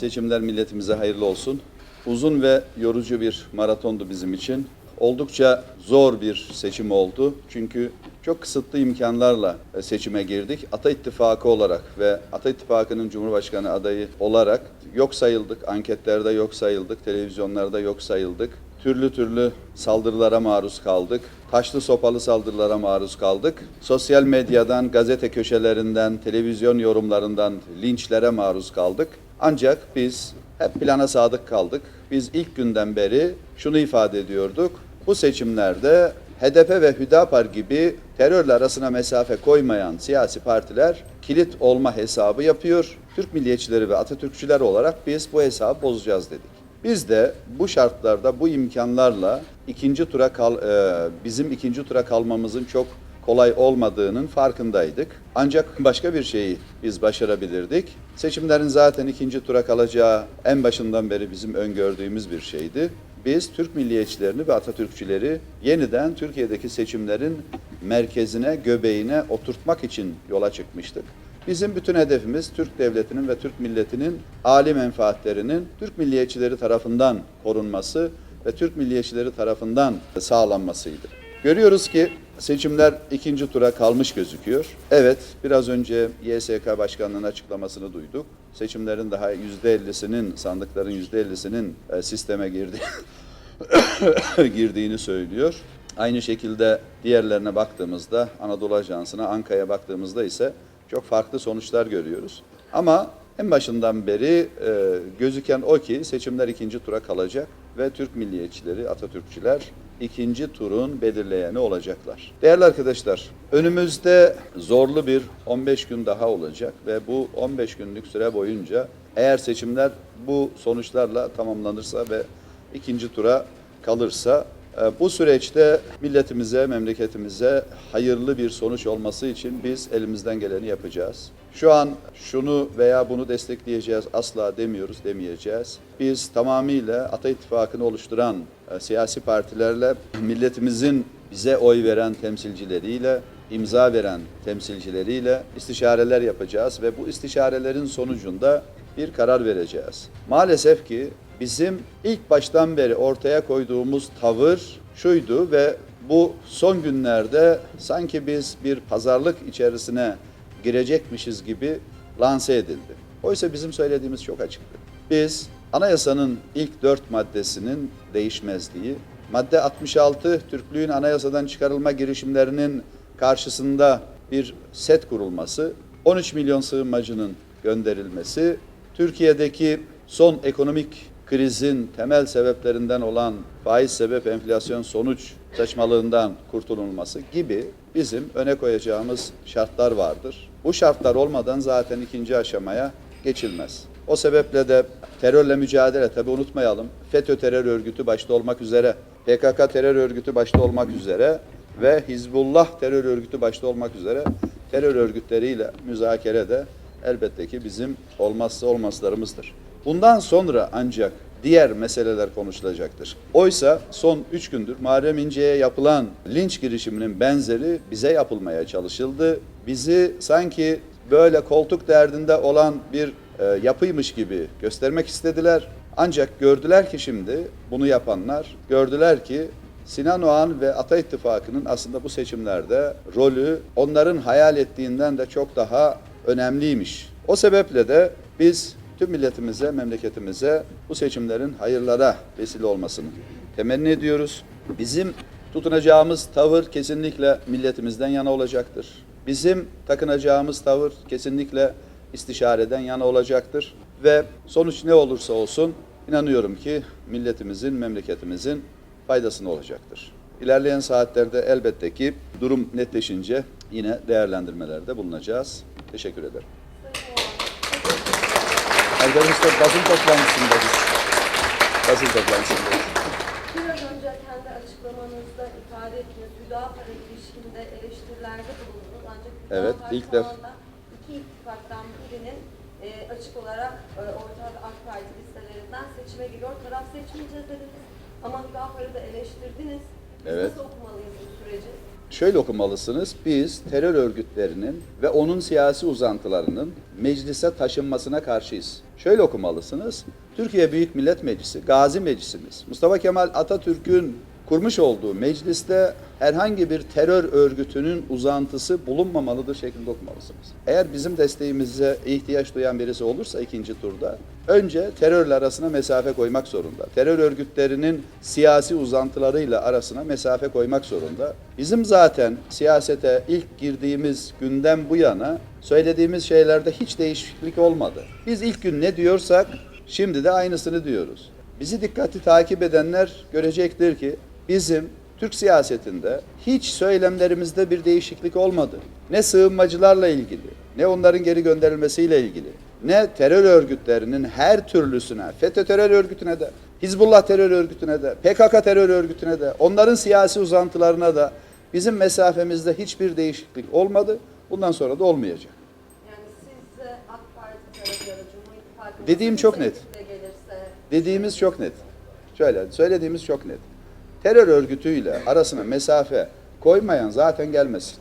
Seçimler milletimize hayırlı olsun. Uzun ve yorucu bir maratondu bizim için. Oldukça zor bir seçim oldu. Çünkü çok kısıtlı imkanlarla e, seçime girdik. Ata İttifakı olarak ve Ata İttifakı'nın Cumhurbaşkanı adayı olarak yok sayıldık. Anketlerde yok sayıldık. Televizyonlarda yok sayıldık. Türlü türlü saldırılara maruz kaldık. Taşlı sopalı saldırılara maruz kaldık. Sosyal medyadan, gazete köşelerinden, televizyon yorumlarından linçlere maruz kaldık. Ancak biz hep plana sadık kaldık. Biz ilk günden beri şunu ifade ediyorduk. Bu seçimlerde HDP ve Hüdapar gibi terörle arasına mesafe koymayan siyasi partiler kilit olma hesabı yapıyor. Türk milliyetçileri ve Atatürkçüler olarak biz bu hesabı bozacağız dedik. Biz de bu şartlarda, bu imkanlarla ikinci tura kal, e, bizim ikinci tura kalmamızın çok kolay olmadığının farkındaydık. Ancak başka bir şeyi biz başarabilirdik. Seçimlerin zaten ikinci tura kalacağı en başından beri bizim öngördüğümüz bir şeydi. Biz Türk milliyetçilerini ve Atatürkçüleri yeniden Türkiye'deki seçimlerin merkezine, göbeğine oturtmak için yola çıkmıştık. Bizim bütün hedefimiz Türk devletinin ve Türk milletinin âli menfaatlerinin Türk milliyetçileri tarafından korunması ve Türk milliyetçileri tarafından sağlanmasıydı. Görüyoruz ki seçimler ikinci tura kalmış gözüküyor. Evet, biraz önce YSK Başkanlığı'nın açıklamasını duyduk. Seçimlerin daha %50'sinin, sandıkların %50'sinin e, sisteme girdi girdiğini söylüyor. Aynı şekilde diğerlerine baktığımızda Anadolu Ajansı'na, Anka'ya baktığımızda ise çok farklı sonuçlar görüyoruz. Ama en başından beri e, gözüken o ki seçimler ikinci tura kalacak ve Türk milliyetçileri, Atatürkçüler ikinci turun belirleyeni olacaklar. Değerli arkadaşlar, önümüzde zorlu bir 15 gün daha olacak ve bu 15 günlük süre boyunca eğer seçimler bu sonuçlarla tamamlanırsa ve ikinci tura kalırsa bu süreçte milletimize, memleketimize hayırlı bir sonuç olması için biz elimizden geleni yapacağız. Şu an şunu veya bunu destekleyeceğiz asla demiyoruz, demeyeceğiz. Biz tamamıyla Ata İttifakı'nı oluşturan e, siyasi partilerle milletimizin bize oy veren temsilcileriyle, imza veren temsilcileriyle istişareler yapacağız ve bu istişarelerin sonucunda bir karar vereceğiz. Maalesef ki bizim ilk baştan beri ortaya koyduğumuz tavır şuydu ve bu son günlerde sanki biz bir pazarlık içerisine girecekmişiz gibi lanse edildi. Oysa bizim söylediğimiz çok açıktı. Biz anayasanın ilk dört maddesinin değişmezliği, madde 66 Türklüğün anayasadan çıkarılma girişimlerinin karşısında bir set kurulması, 13 milyon sığınmacının gönderilmesi, Türkiye'deki son ekonomik krizin temel sebeplerinden olan faiz sebep enflasyon sonuç saçmalığından kurtulunması gibi bizim öne koyacağımız şartlar vardır. Bu şartlar olmadan zaten ikinci aşamaya geçilmez. O sebeple de terörle mücadele tabi unutmayalım. FETÖ terör örgütü başta olmak üzere, PKK terör örgütü başta olmak üzere ve Hizbullah terör örgütü başta olmak üzere terör örgütleriyle müzakere de elbette ki bizim olmazsa olmazlarımızdır. Bundan sonra ancak diğer meseleler konuşulacaktır. Oysa son üç gündür Muharrem İnce'ye yapılan linç girişiminin benzeri bize yapılmaya çalışıldı. Bizi sanki böyle koltuk derdinde olan bir e, yapıymış gibi göstermek istediler. Ancak gördüler ki şimdi bunu yapanlar gördüler ki Sinan Oğan ve Ata İttifakı'nın aslında bu seçimlerde rolü onların hayal ettiğinden de çok daha önemliymiş. O sebeple de biz tüm milletimize, memleketimize bu seçimlerin hayırlara vesile olmasını temenni ediyoruz. Bizim tutunacağımız tavır kesinlikle milletimizden yana olacaktır. Bizim takınacağımız tavır kesinlikle istişareden yana olacaktır. Ve sonuç ne olursa olsun inanıyorum ki milletimizin, memleketimizin faydasına olacaktır. İlerleyen saatlerde elbette ki durum netleşince yine değerlendirmelerde bulunacağız. Teşekkür ederim. Arkadaşlar basın toplantısındayız. Basın toplantısındayız. Biraz önce kendi açıklamanızda ifade ettiniz. Hüdapara ilişkinde eleştirilerde bulundunuz. Ancak Hüdapar Evet, ilk şu def- anda iki ittifaktan birinin e, açık olarak e, Orta AK Parti listelerinden seçime giriyor. Taraf seçmeyeceğiz dediniz. Ama Hüdapar'ı da eleştirdiniz. Biz Evet. nasıl okumalıyız bu süreci? Şöyle okumalısınız. Biz terör örgütlerinin ve onun siyasi uzantılarının meclise taşınmasına karşıyız. Şöyle okumalısınız. Türkiye Büyük Millet Meclisi, Gazi Meclisimiz, Mustafa Kemal Atatürk'ün kurmuş olduğu mecliste herhangi bir terör örgütünün uzantısı bulunmamalıdır şeklinde okumalısınız. Eğer bizim desteğimize ihtiyaç duyan birisi olursa ikinci turda önce terörle arasına mesafe koymak zorunda. Terör örgütlerinin siyasi uzantılarıyla arasına mesafe koymak zorunda. Bizim zaten siyasete ilk girdiğimiz günden bu yana söylediğimiz şeylerde hiç değişiklik olmadı. Biz ilk gün ne diyorsak şimdi de aynısını diyoruz. Bizi dikkatli takip edenler görecektir ki bizim Türk siyasetinde hiç söylemlerimizde bir değişiklik olmadı. Ne sığınmacılarla ilgili, ne onların geri gönderilmesiyle ilgili, ne terör örgütlerinin her türlüsüne, FETÖ terör örgütüne de, Hizbullah terör örgütüne de, PKK terör örgütüne de, onların siyasi uzantılarına da bizim mesafemizde hiçbir değişiklik olmadı. Bundan sonra da olmayacak. Yani siz de AK Parti Cumhur İttifakı Dediğim çok net. gelirse Dediğimiz çok net. Şöyle, söylediğimiz çok net. Terör örgütüyle arasına mesafe koymayan zaten gelmesin.